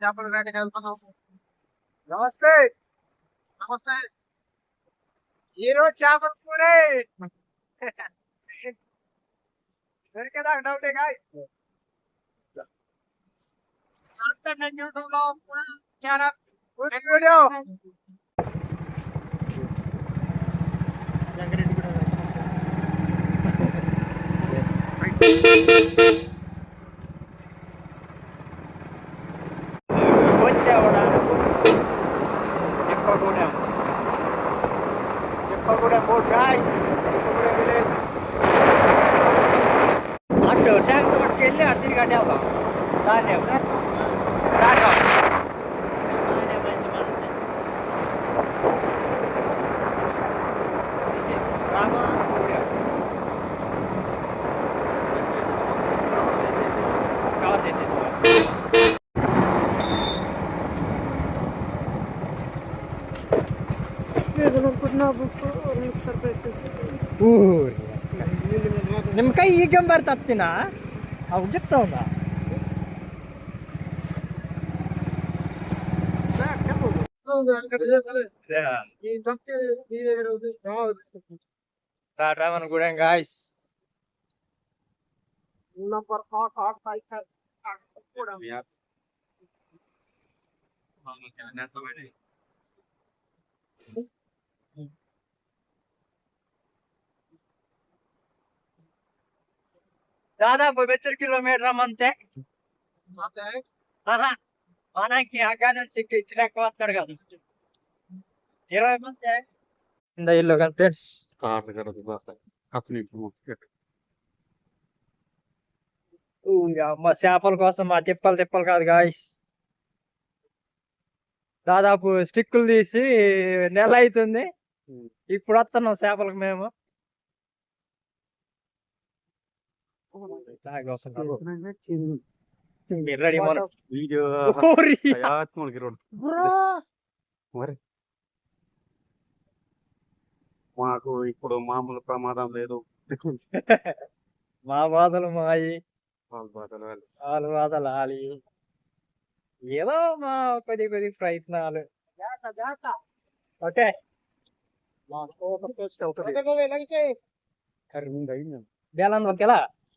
చేపల వేటకి వెళ్తున్నాం నమస్తే నమస్తే ఈరోజు చేపల కూరే దొరికేదా డౌటే కాయ్ యూట్యూబ్ లో full channel full video వచ్చావడా Eppagudem boat guys Eppagudem village అటు ట్యాంక్ పట్టుకెళ్ళి అటు తిరిగి అడ్డే దాన్ని ನಿಮ್ಕಾಯಿ ಈಗ ಬರ್ತತ್ತಿನ ಅವು ಗಿತ್ತವನ ಟಾಟಾವನ್ ಗುಡಂಗ ಗಾಯ್ಸ್ ನಂಬರ್ ಆಟ್ ಆಟ್ ಆಯ್ತು ಆಟ್ ಕೂಡ దాదాపు వెచ్చరు కిలోమీటర్ అంతే అలా మనకి అగాధం సిక్కి ఇచ్చినాక వస్తాడు కదా. ఇరవై మంది? ఇందా మా చేపల కోసం మా తిప్పలు తిప్పలు కాదు గాయస్ దాదాపు స్టిక్కులు తీసి నెల అవుతుంది. ఇప్పుడు వస్తున్నాం చేపలకు మేము. మనం? వీడియో ఆత్మలకి రెండు మరి మాకు ఇప్పుడు మామూలు ప్రమాదం లేదు. మా బాధలు మాయి. వాళ్ళ బాధలు వాళ్ళు. బాధలు ఆలి. ఏదో మా కొద్ది కొద్ది ప్రయత్నాలు.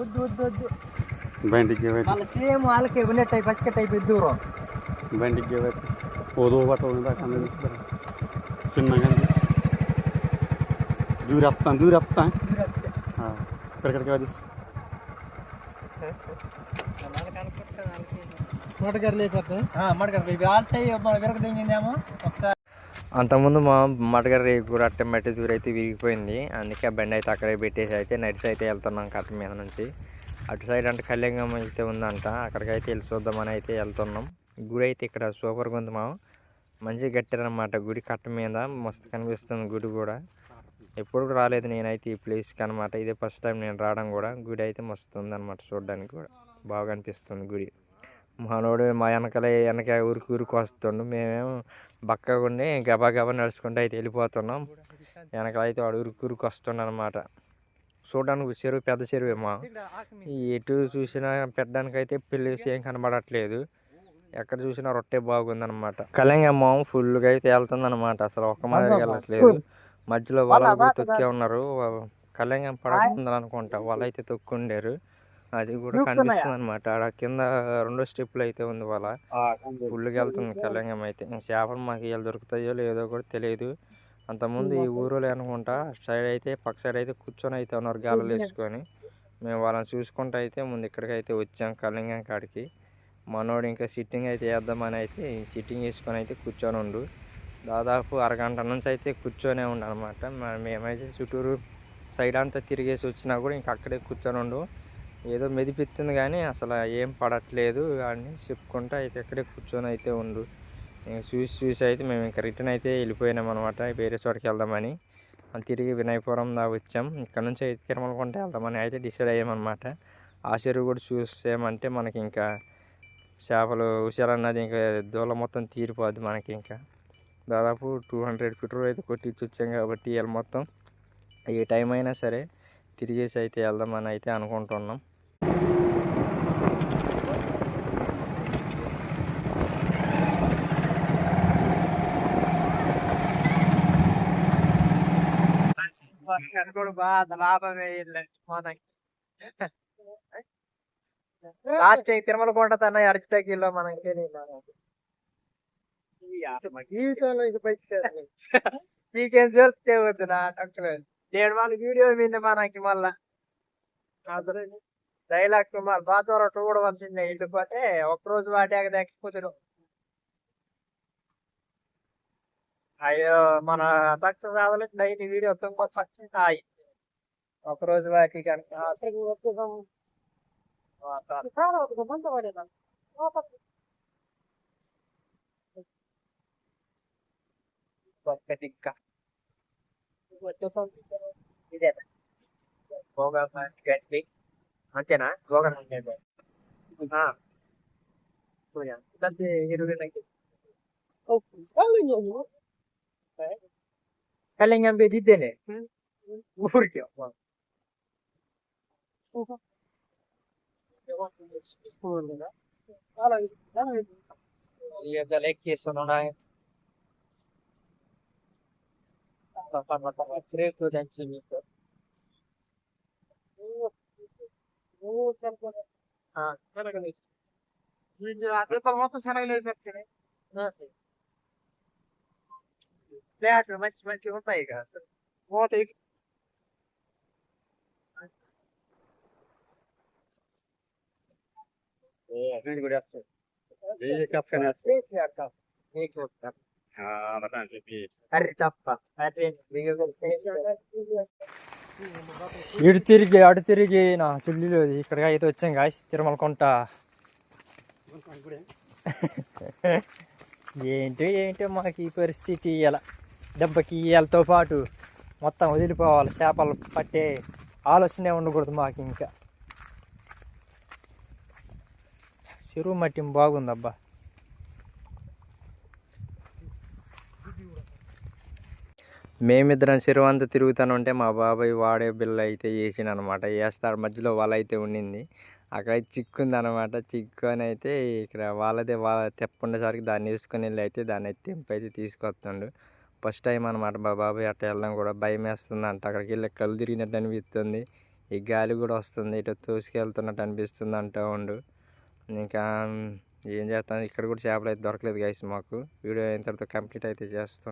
ಉದ್ದು सेम ಉದ್ದು. ಬೆಂಡಿಗೆ ಬೇಕು ಅಲ್ಲ ಸೇಮ್ ಆಲಕ್ಕೆ ಬುಲೆಟ್ ಟೈಪ್ ಅಷ್ಟೇ ಟೈಪ್ ಇದ್ದೂರು. ಬೆಂಡಿಗೆ ಬೇಕು ಓದು ಹೋಗ್ಬಾರ್ದು ಕಂದ ಸಿನ್ನಗಂದು ದೂರ ಹತ್ತ ದೂರ ಹತ್ತ ಹಾಂ ಕಡೆ ಕಡೆಗೆ ವಾದಿಸ್ ಮಾಡ್ಕರ್ಲಿ ಹಾಂ ಮಾಡ್ಕರ್ಲಿ ಆಲ್ಟೈ ಒಬ್ಬ ಬೆರಗದಂಗೆ ನ್ಯಾಮ? అంతకుముందు మా మటగారి కూడా అట్ట మట్టి దూరం అయితే విరిగిపోయింది. అందుకే ఆ బండి అయితే అక్కడే పెట్టేసి అయితే నడిచి అయితే వెళ్తున్నాం కట్ట మీద నుంచి. అటు సైడ్ అంటే కళ్యాణం అయితే ఉందంట. అక్కడికైతే వెళ్ళి చూద్దామని అయితే వెళ్తున్నాం. గుడి అయితే ఇక్కడ సూపర్గా ఉంది మా మంచిగా కట్టారనమాట గుడి కట్ట మీద. మస్తు కనిపిస్తుంది గుడి కూడా. ఎప్పుడు రాలేదు నేనైతే ఈ ప్లేస్కి అనమాట ఇదే ఫస్ట్ టైం నేను రావడం కూడా. గుడి అయితే మస్తు ఉందన్నమాట చూడడానికి కూడా. బాగా అనిపిస్తుంది గుడి. మనోడు మా వెనకాల వెనక ఊరికి ఊరికి వస్తుండు. మేమేమో బక్కగా ఉండి గబా గబా నడుచుకుంటూ అయితే వెళ్ళిపోతున్నాం. వెనకాల అయితే వాడు ఊరికి ఊరికి వస్తుండ అనమాట చూడడానికి చెరువు పెద్ద చెరువే మా. ఎటు చూసినా పెట్టడానికి అయితే ఏం కనబడట్లేదు. ఎక్కడ చూసినా రొట్టె బాగుందన్నమాట. కళ్యాణమ్మ ఫుల్గా అయితే వెళ్తుందనమాట అసలు ఒక్క మాదిరి వెళ్ళట్లేదు. మధ్యలో వాళ్ళు తొక్కే ఉన్నారు. కళ్యాణం పడకుందని అనుకుంటా వాళ్ళు అయితే తొక్కుండారు. అది కూడా కనిపిస్తుంది అనమాట ఆడ కింద రెండో స్టెప్లు అయితే ఉంది వాళ్ళ ఫుల్గా వెళ్తుంది కళ్యాణం అయితే. ఇంక చేపలు మాకు ఇవాళ దొరుకుతాయో లేదో కూడా తెలియదు. అంతకుముందు ఈ ఊరిలో అనుకుంటా సైడ్ అయితే పక్క సైడ్ అయితే కూర్చొని అయితే ఉన్నారు గాలలో వేసుకొని. మేము వాళ్ళని చూసుకుంటూ అయితే ముందు ఇక్కడికి అయితే వచ్చాం కళింగం కాడికి. మనోడు ఇంకా సిట్టింగ్ అయితే వేద్దామని అయితే సిట్టింగ్ వేసుకొని అయితే కూర్చొని ఉండు. దాదాపు అరగంట నుంచి అయితే కూర్చొనే ఉండు అనమాట మేమైతే చుట్టూరు సైడ్ అంతా తిరిగేసి వచ్చినా కూడా ఇంక అక్కడే కూర్చొని ఉండు. ఏదో మెదిపిస్తుంది కానీ అసలు ఏం పడట్లేదు అని చెప్పుకుంటా అయితే ఎక్కడే కూర్చొని అయితే ఉండు. ఇంక చూసి చూసి అయితే మేము ఇంకా రిటర్న్ అయితే వెళ్ళిపోయినాం అనమాట వేరే చోటకి వెళ్దామని. తిరిగి వినయపురం దా వచ్చాం. ఇక్కడ నుంచి అయితే తిరుమల కొంట వెళ్దామని అయితే డిసైడ్ అయ్యామన్నమాట ఆ చెరువు కూడా చూసామంటే మనకి ఇంకా చేపలు హుషారు అన్నది ఇంకా దూల మొత్తం తీరిపోద్ది మనకి ఇంకా. దాదాపు టూ హండ్రెడ్ ఫీటర్ అయితే కొట్టించి వచ్చాం కాబట్టి ఇవాళ మొత్తం ఏ టైం అయినా సరే తిరిగేసి అయితే వెళ్దామని అయితే అనుకుంటున్నాం. కూడా బాగా లాభమే మనకి లాస్ట్ తిరుమల కొండ తన అరటికిలో మనకి జీవితంలో నీకేం చూస్తే వద్దు నా టక్కులు నేను వాళ్ళ వీడియో మీద మనకి మళ్ళా. డైలాగ్ మరి బాధ చూడవలసిందే. వెళ్ళిపోతే ఒక్కరోజు వాటాక దక్కిపోతాడు అయ్యో మన సక్సెస్ అవ్వాలంటే డైలీ వీడియో ತುಂಬ సక్సెస్ అయ్యి. ఒకరోజు వాటి కనుక ఒక్కటిక్క ఇదే భోగా గట్టి అంతేనా భోగా ఇరవై కళింగం బెదిద్దేనే ఊరికి లెక్కేస్తున్నా అదే తర్వాత శనగలేదు ఫ్లాట్లు మంచి మంచి ఉంటాయి కదా పోతాయి అరే తప్ప అరే ఇటు తిరిగి అటు తిరిగి నా చుల్లిలో ఇక్కడికి అయితే వచ్చాం గాయస్ తిరుమల కొంట ఏంటో ఏంటో మాకు ఈ పరిస్థితి ఇలా? దెబ్బకి ఇయ్యాలతో పాటు మొత్తం వదిలిపోవాలి చేపలు పట్టే ఆలోచనే ఉండకూడదు మాకు ఇంకా. చెరువు మట్టి బాగుందబ్బా. మేమిద్దరం చెరువు అంతా తిరుగుతాను ఉంటే మా బాబాయ్ వాడే బిల్ల అయితే వేసిన అనమాట వేస్తాడు మధ్యలో వాళ్ళ అయితే ఉండింది అక్కడ చిక్కుంది అనమాట చిక్కుని అయితే ఇక్కడ వాళ్ళదే వాళ్ళ తెప్పుండేసరికి దాన్ని వేసుకుని వెళ్ళి అయితే దాన్ని తెంపు అయితే తీసుకొస్తుండు. ఫస్ట్ టైం అనమాట మా బాబాయ్ అట్ట వెళ్ళడం కూడా భయం వేస్తుంది అంట అక్కడికి వెళ్ళి కళ్ళు తిరిగినట్టు అనిపిస్తుంది. ఈ గాలి కూడా వస్తుంది. ఇటు తోసుకెళ్తున్నట్టు అనిపిస్తుంది అంటూ ఉండు. ఇంకా ఏం చేస్తాను ఇక్కడ కూడా చేపలు అయితే దొరకలేదు గైస్ మాకు. వీడియో అయిన తర్వాత కంప్లీట్ అయితే చేస్తాం.